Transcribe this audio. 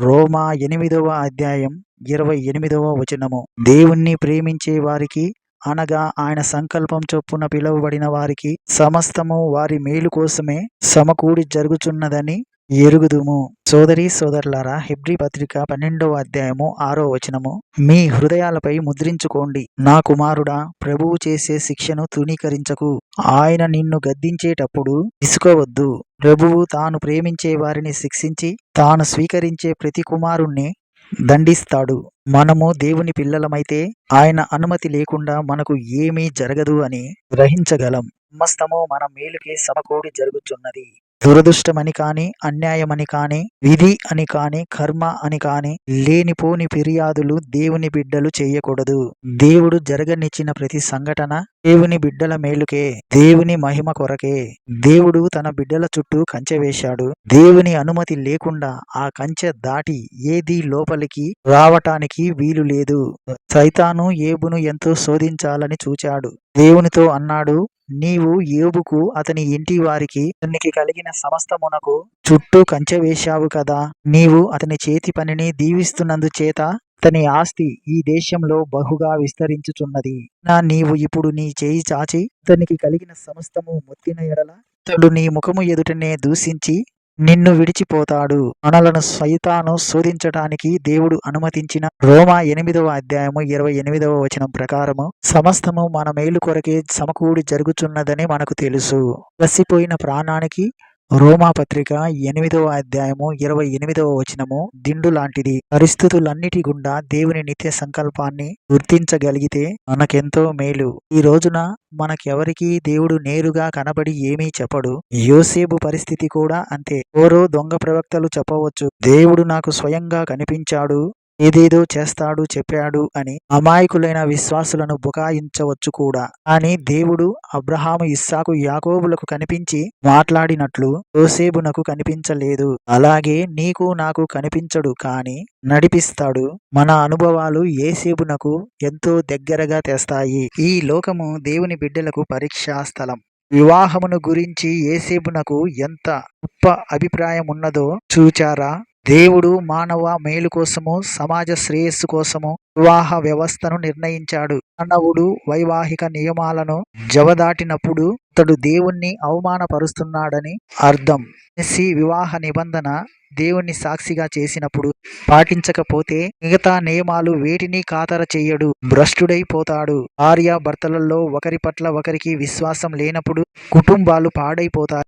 రోమా ఎనిమిదవ అధ్యాయం ఇరవై ఎనిమిదవ వచనము. దేవుణ్ణి ప్రేమించే వారికి అనగా ఆయన సంకల్పం చొప్పున పిలువబడిన వారికి సమస్తము వారి మేలు కోసమే సమకూడి జరుగుచున్నదని ఎరుగుదుము. సోదరి సోదరులారా హెబ్రి పత్రిక పన్నెండవ అధ్యాయము ఆరో వచనము. మీ హృదయాలపై ముద్రించుకోండి. నా కుమారుడా ప్రభువు చేసే శిక్షను తృణీకరించకు. ఆయన నిన్ను గద్దించేటప్పుడు తీసుకోవద్దు ప్రభువు తాను ప్రేమించే వారిని శిక్షించి తాను స్వీకరించే ప్రతి కుమారుణ్ణి దండిస్తాడు. మనము దేవుని పిల్లలమైతే ఆయన అనుమతి లేకుండా మనకు ఏమీ జరగదు అని గ్రహించగలం. సమస్తము మన మేలుకే సమకూడి జరుగుచున్నది. దురదృష్టమని కాని అన్యాయమని కాని విధి అని కాని కర్మ అని కాని లేనిపోని ఫిర్యాదులు దేవుని బిడ్డలు చేయకూడదు. దేవుడు జరగనిచ్చిన ప్రతి సంఘటన దేవుని బిడ్డల మేలుకే దేవుని మహిమ కొరకే. దేవుడు తన బిడ్డల చుట్టూ కంచె వేశాడు. దేవుని అనుమతి లేకుండా ఆ కంచె దాటి ఏది లోపలికి రావటానికి వీలు లేదు. సైతాను ఏబును ఎంతో శోధించాలని చూచాడు. దేవునితో అన్నాడు నీవు ఏబుకు అతని ఇంటి వారికి అతనికి కలిగిన సమస్తమునకు చుట్టూ కంచె వేశావు కదా. నీవు అతని చేతి పనిని దీవిస్తున్నందు చేత అతని ఆస్తి ఈ దేశంలో బహుగా విస్తరించుచున్నది. నా నీవు ఇప్పుడు నీ చేయి చాచి అతనికి కలిగిన సమస్తము మొత్తిన ఎడల అతడు నీ ముఖము ఎదుటనే దూషించి నిన్ను విడిచిపోతాడు. మనలను సైతాను శోధించటానికి దేవుడు అనుమతించిన రోమా ఎనిమిదవ అధ్యాయము ఇరవై ఎనిమిదవ వచనం ప్రకారము సమస్తము మన మేలు కొరకే సమకూడి జరుగుచున్నదని మనకు తెలుసు. వసిపోయిన ప్రాణానికి రోమా పత్రిక ఎనిమిదవ అధ్యాయము ఇరవై ఎనిమిదవ వచనము దిండు లాంటిది. పరిస్థితులన్నిటి గుండా దేవుని నిత్య సంకల్పాన్ని గుర్తించగలిగితే మనకెంతో మేలు. ఈ రోజున మనకెవరికి దేవుడు నేరుగా కనబడి ఏమీ చెప్పడు. యోసేపు పరిస్థితి కూడా అంతే. ఓరో దొంగ ప్రవక్తలు చెప్పవచ్చు. దేవుడు నాకు స్వయంగా కనిపించాడు. ఏదేదో చేస్తాడు చెప్పాడు అని అమాయకులైన విశ్వాసులను బుకాయించవచ్చు కూడా. అని దేవుడు అబ్రహాము ఇస్సాకు యాకోబులకు కనిపించి మాట్లాడినట్లు యోసేబునకు కనిపించలేదు. అలాగే నీకు నాకు కనిపించడు కానీ నడిపిస్తాడు. మన అనుభవాలు ఏసేబునకు ఎంతో దగ్గరగా తెస్తాయి. ఈ లోకము దేవుని బిడ్డలకు పరీక్షా స్థలం. వివాహమును గురించి ఏసేబునకు ఎంత గొప్ప అభిప్రాయం ఉన్నదో చూచారా? దేవుడు మానవ మేలు కోసము సమాజ శ్రేయస్సు కోసము వివాహ వ్యవస్థను నిర్ణయించాడు. మానవుడు వైవాహిక నియమాలను జవదాటినప్పుడు అతడు దేవుణ్ణి అవమానపరుస్తున్నాడని అర్థం. మెస్సి వివాహ నిబంధన దేవుణ్ణి సాక్షిగా చేసినప్పుడు పాటించకపోతే మిగతా నియమాలు వేటిని ఖాతర చెయ్యడు భ్రష్టుడైపోతాడు. భార్య భర్తలలో ఒకరి పట్ల ఒకరికి విశ్వాసం లేనప్పుడు కుటుంబాలు పాడైపోతాయి.